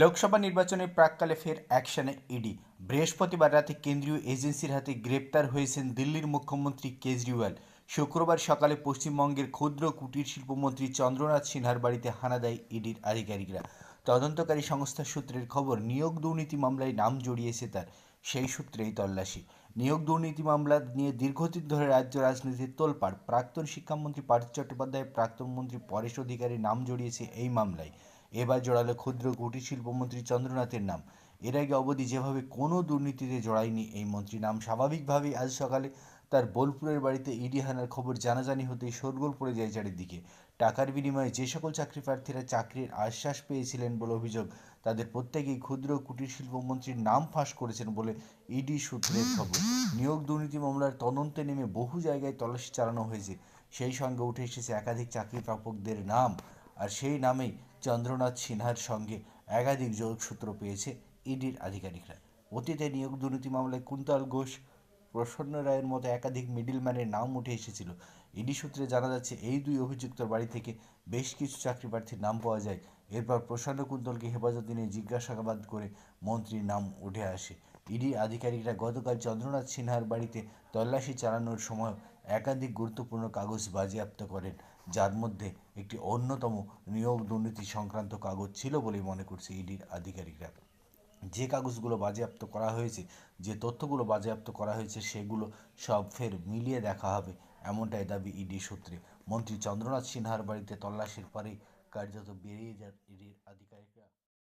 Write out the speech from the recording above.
লোকসভা নির্বাচনের প্রাককালে ফের অ্যাকশনে ইডি। বৃহস্পতিবার রাতে কেন্দ্রীয় এজেন্সির হাতে গ্রেপ্তার হয়েছেন দিল্লির মুখ্যমন্ত্রী কেজরিওয়াল। শুক্রবার সকালে পশ্চিমবঙ্গের ক্ষুদ্র কুটির শিল্পমন্ত্রী চন্দ্রনাথ সিনহার বাড়িতে হানা দেয় ইডির আধিকারিকরা। তদন্তকারী সংস্থার সূত্রের খবর, নিয়োগ দুর্নীতি মামলায় নাম জড়িয়েছে তার। সেই সূত্রেই তল্লাশি। নিয়োগ দুর্নীতি মামলা নিয়ে দীর্ঘদিন ধরে রাজ্য রাজনীতির তোলপাড়। প্রাক্তন শিক্ষামন্ত্রী পার্থ চট্টোপাধ্যায়, প্রাক্তন মন্ত্রী পরেশ অধিকারী নাম জড়িয়েছে এই মামলায়। এবার জড়ালো ক্ষুদ্র কুটির শিল্পমন্ত্রী চন্দ্রনাথের নাম। এর আগে অবধি যেভাবে কোনো দুর্নীতিতে জড়ায়নি এই মন্ত্রী নাম, স্বাভাবিকভাবেই আজ সকালে তার বোলপুরের বাড়িতে ইডি হানার খবর জানাজানি হতেই শোরগোল পড়ে যায় চারিদিকে। টাকার বিনিময়ে যে সকল চাকরি প্রার্থীরা চাকরির আশ্বাস পেয়েছিলেন বলে অভিযোগ, তাদের প্রত্যেকেই ক্ষুদ্র কুটির শিল্পমন্ত্রীর নাম ফাঁস করেছেন বলে ইডি সূত্রের খবর। নিয়োগ দুর্নীতি মামলার তদন্তে নেমে বহু জায়গায় তল্লাশি চালানো হয়েছে। সেই সঙ্গে উঠে এসেছে একাধিক চাকরি প্রাপকদের নাম। আর সেই নামেই চন্দ্রনাথ সিনহার সঙ্গে একাধিক যোগসূত্র পেয়েছে ইডির আধিকারিকরা। অতীতে নিয়োগ দুর্নীতি মামলায় কুন্তল ঘোষ, প্রসন্ন রায়ের মতো একাধিক মিডিলম্যানের নাম উঠে এসেছিল। ইডি সূত্রে জানা যাচ্ছে, এই দুই অভিযুক্তর বাড়ি থেকে বেশ কিছু চাকরি প্রার্থীর নাম পাওয়া যায়। এরপর প্রসন্ন কুন্তলকে হেফাজতে নিয়ে জিজ্ঞাসাবাদ করে মন্ত্রীর নাম উঠে আসে। ইডি আধিকারিকরা গতকাল চন্দ্রনাথ সিনহার বাড়িতে তল্লাশি চালানোর সময় একাধিক গুরুত্বপূর্ণ কাগজ বাজেয়াপ্ত করেন, যার মধ্যে একটি অন্যতম নিয়োগ দুর্নীতি সংক্রান্ত কাগজ ছিল বলে মনে করছে ইডির আধিকারিকরা। যে কাগজগুলো বাজেয়াপ্ত করা হয়েছে, যে তথ্যগুলো বাজেয়াপ্ত করা হয়েছে, সেগুলো সব ফের মিলিয়ে দেখা হবে, এমনটাই দাবি ইডি সূত্রে। মন্ত্রী চন্দ্রনাথ সিনহার বাড়িতে তল্লাশির পরেই কার্যত বেরিয়ে যান ইডির আধিকারিক